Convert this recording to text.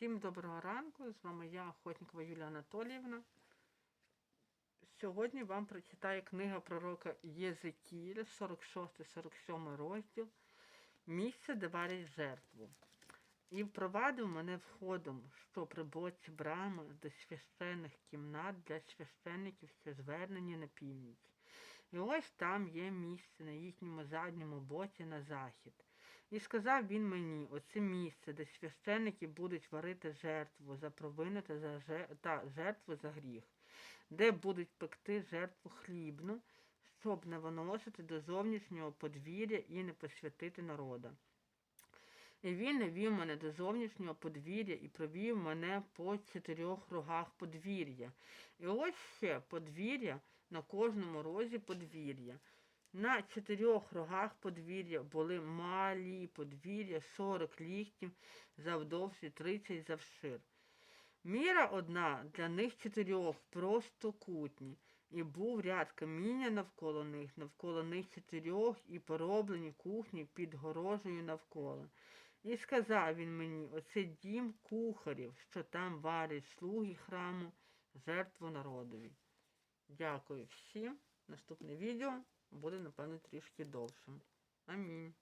Всім доброго ранку, з вами я, Охотникова Юлія Анатоліївна. Сьогодні вам прочитаю книга пророка Єзекіля, 46-47 розділ Місце, де варять жертву. І впровадив мене входом, що при боці брами до священних кімнат для священників, що звернені на північ. І ось там є місце на їхньому задньому боці на захід. І сказав він мені, оце місце, де священники будуть варити жертву за провину та, за же- та жертву за гріх, де будуть пекти жертву хлібну, щоб не виносити до зовнішнього подвір'я і не посвятити народа. І він навів мене до зовнішнього подвір'я і провів мене по чотирьох рогах подвір'я. І ось ще подвір'я на кожному розі подвір'я. На чотирьох рогах подвір'я були малі подвір'я 40 ліктів завдовж і 30 завшир. Міра одна для них чотирьох простокутні, і був ряд каміння навколо них, навколо них чотирьох, і пороблені кухні під горожею навколо. І сказав він мені, оце дім кухарів, що там варять слуги храму, жертву народові. Дякую всім. Наступне відео буде, напевно, трішки довшим. Амінь.